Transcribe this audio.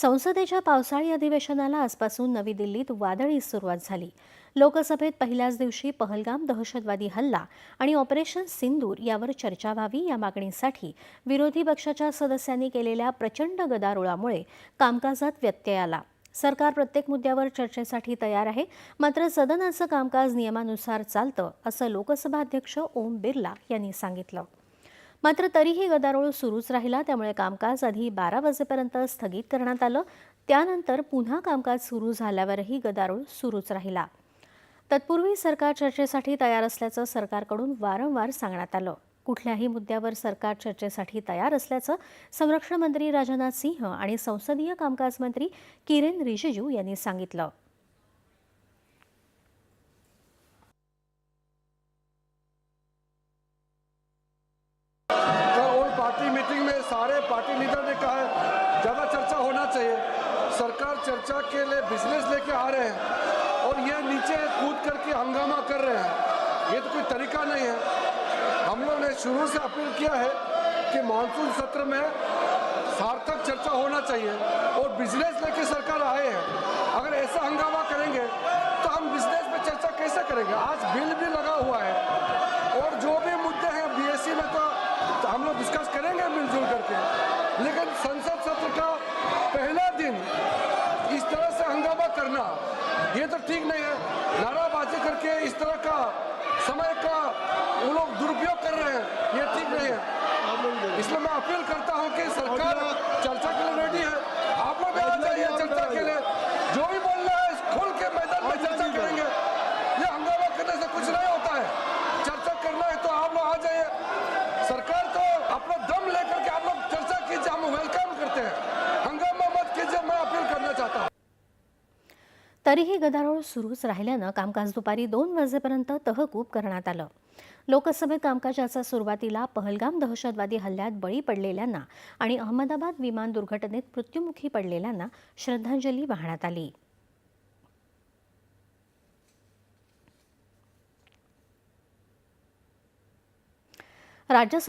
संसदेच्या पावसाळी अधिवेशनाला आजपासून नवी दिल्लीत वादळी सुरुवात झाली. लोकसभेत पहिल्याच दिवशी पहलगाम दहशतवादी हल्ला आणि ऑपरेशन सिंदूर यावर चर्चा व्हावी या मागणीसाठी विरोधी पक्षाच्या सदस्यांनी केलेल्या प्रचंड गदारोळामुळे कामकाजात व्यत्यय आला. सरकार प्रत्येक मुद्द्यावर चर्चेसाठी तयार आहे मात्र सदनाचं कामकाज नियमानुसार चालतं असं लोकसभा अध्यक्ष ओम बिर्ला यांनी सांगितलं. मात्र तरीही गदारोळ सुरूच राहिला. त्यामुळे कामकाज आधी बारा वाजेपर्यंत स्थगित करण्यात आलं. त्यानंतर पुन्हा कामकाज सुरू झाल्यावरही गदारोळ सुरूच राहिला. तत्पूर्वी सरकार चर्चेसाठी तयार असल्याचं सरकारकडून वारंवार सांगण्यात आलं. कुठल्याही मुद्द्यावर सरकार चर्चेसाठी तयार असल्याचं संरक्षण मंत्री राजनाथ सिंह आणि संसदीय कामकाज मंत्री किरेन रिजिजू यांनी सांगितलं. सारे पार्टी लीडर ने कहा है, ज़्यादा चर्चा होना चाहिए। सरकार चर्चा के लिए बिज़नेस लेके आ रहे हैं और ये नीचे कूद करके हंगामा कर रहे हैं। ये तो कोई तरीका नहीं है। हम लोग ने शुरू से अपील किया है कि मानसून सत्र में सार्थक चर्चा होना चाहिए और बिज़नेस लेके सरकार आए हैं। अगर ऐसा हंगामा करेंगे तो हम बिज़नेस पे चर्चा कैसे करेंगे? आज बिल भी लगा ये तो ठीक नहीं है। नाराबाजी करके इस तरह का समय का वो लोग दुरुपयोग कर रहे हैं। ये ठीक नहीं है। इसलिए मैं अपील करता हूँ कि सरकार चर्चा के लिए रेडी है आप लोग भी आ जाइए चर्चा के लिए जो भी बोलना है खुल के मैदान में चर्चा करेंगे ये हंगामा करने से कुछ नहीं होता है चर्चा करना है तो आप लोग आ जाइए सरकार तो अपना दम लेकर के आप लोग चर्चा कीजिए हम वेलकम करते हैं हंगामा मत कीजिए मैं अपील करना चाहता हूँ तरीही गदारोळ सुरूच राहिल्यानं कामकाज दुपारी दोन वाजेपर्यंत तहकूब करण्यात आलं. लोकसभेत कामकाजाचा सुरुवातीला पहलगाम दहशतवादी हल्ल्यात बळी पडलेल्यांना आणि अहमदाबाद विमान दुर्घटनेत मृत्युमुखी पडलेल्यांना श्रद्धांजली वाहण्यात आली. राज्य